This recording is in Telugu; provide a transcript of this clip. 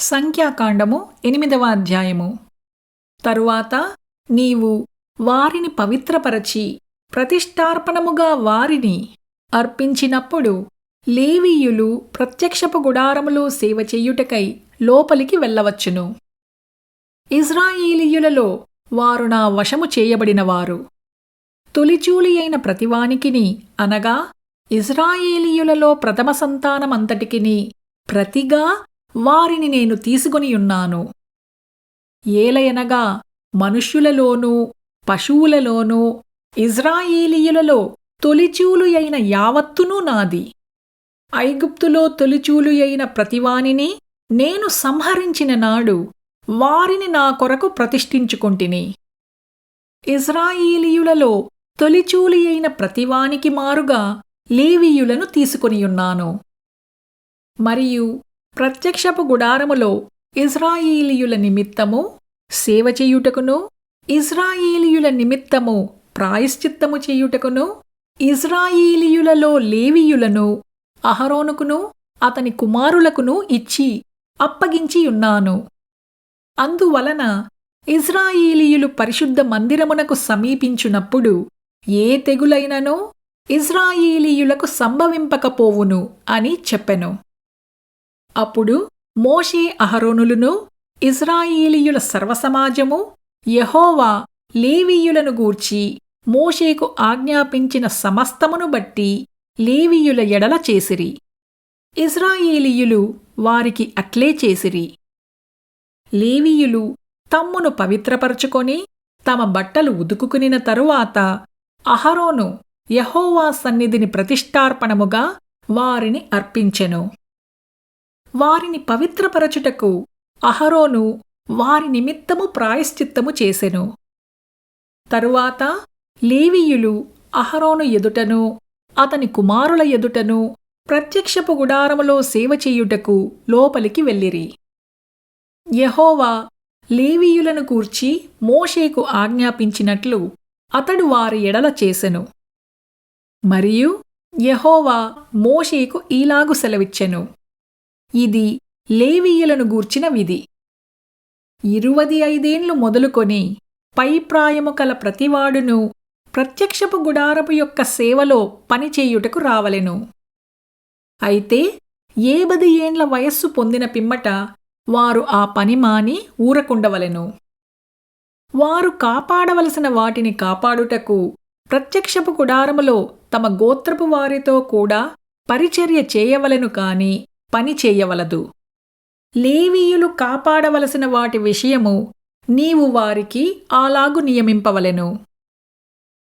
సంఖ్యాకాండము ఎనిమిదవ అధ్యాయము. తరువాత నీవు వారిని పవిత్రపరచి ప్రతిష్టార్పణముగా వారిని అర్పించినప్పుడు లేవీయులు ప్రత్యక్షపు గుడారములో సేవ చేయుటకై లోపలికి వెళ్ళవచ్చును. ఇజ్రాయేలీయులలో వారు నా వశము చేయబడినవారు. తొలిచూలి అయిన ప్రతివానికిని అనగా ఇజ్రాయేలీయులలో ప్రథమ సంతానమంతటికిని ప్రతిగా వారిని నేను తీసుకొనియున్నాను ఏలయనగా మనుష్యులలోనూ పశువులలోనూ ఇజ్రాయేలీయులలో తొలిచూలు అయిన యావత్తునూ నాది. ఐగుప్తులో తొలిచూలు అయిన ప్రతివానిని నేను సంహరించిన నాడు వారిని నా కొరకు ప్రతిష్ఠించుకుంటిని. ఇజ్రాయేలీయులలో తొలిచూలి అయిన ప్రతివానికి మారుగా లేవీయులను తీసుకొనియున్నాను మరియు ప్రత్యక్షపు గుడారములో ఇజ్రాయేలీయుల నిమిత్తము సేవ చేయుటకును ఇజ్రాయేలీయుల నిమిత్తము ప్రాయశ్చిత్తము చేయుటకును ఇజ్రాయేలీయులలో లేవీయులను అహరోనుకును అతని కుమారులకును ఇచ్చి అప్పగించియున్నాను అందువలన ఇజ్రాయేలీయులు పరిశుద్ధ మందిరమునకు సమీపించునప్పుడు ఏ తెగులైననో ఇజ్రాయేలీయులకు సంభవింపకపోవును అని చెప్పెను. అప్పుడు మోషే అహరోనులను ఇజ్రాయేలీయుల సర్వసమాజము యహోవా లేవీయులను గూర్చి మోషేకు ఆజ్ఞాపించిన సమస్తమును బట్టి లేవీయుల ఎడల చేసిరి. ఇజ్రాయేలీయులు వారికి అట్లే చేసిరి. లేవీయులు తమ్మును పవిత్రపరచుకొని తమ బట్టలు ఉదుకుకునిన తరువాత అహరోను యహోవా సన్నిధిని ప్రతిష్టార్పణముగా వారిని అర్పించెను. వారిని పవిత్రపరచుటకు అహరోను వారి నిమిత్తము ప్రాయశ్చిత్తము చేసెను. తరువాత లేవీయులు అహరోను ఎదుటను అతని కుమారుల ఎదుటను ప్రత్యక్షపు గుడారములో సేవ చేయుటకు లోపలికి వెళ్ళిరి. యెహోవా లేవీయులను కూర్చి మోషేకు ఆజ్ఞాపించినట్లు అతడు వారి ఎడల చేసెను. మరియు యహోవా మోషేకు ఈలాగు సెలవిచ్చెను. ఇది లేవీయులను గూర్చిన విధి. ఇరువది ఐదేండ్లు మొదలుకొని పై ప్రాయము కల ప్రతివాడును ప్రత్యక్షపు గుడారపు యొక్క సేవలో పనిచేయుటకు రావలెను. అయితే ఏబది ఏండ్ల వయస్సు పొందిన పిమ్మట వారు ఆ పని మాని ఊరకుండవలెను. వారు కాపాడవలసిన వాటిని కాపాడుటకు ప్రత్యక్షపు గుడారములో తమ గోత్రపు వారితో కూడా పరిచర్య చేయవలెను కాని పని చేయవలదు. లేవీయులు కాపాడవలసిన వాటి విషయము నీవు వారికి అలాగు నియమింపవలెను.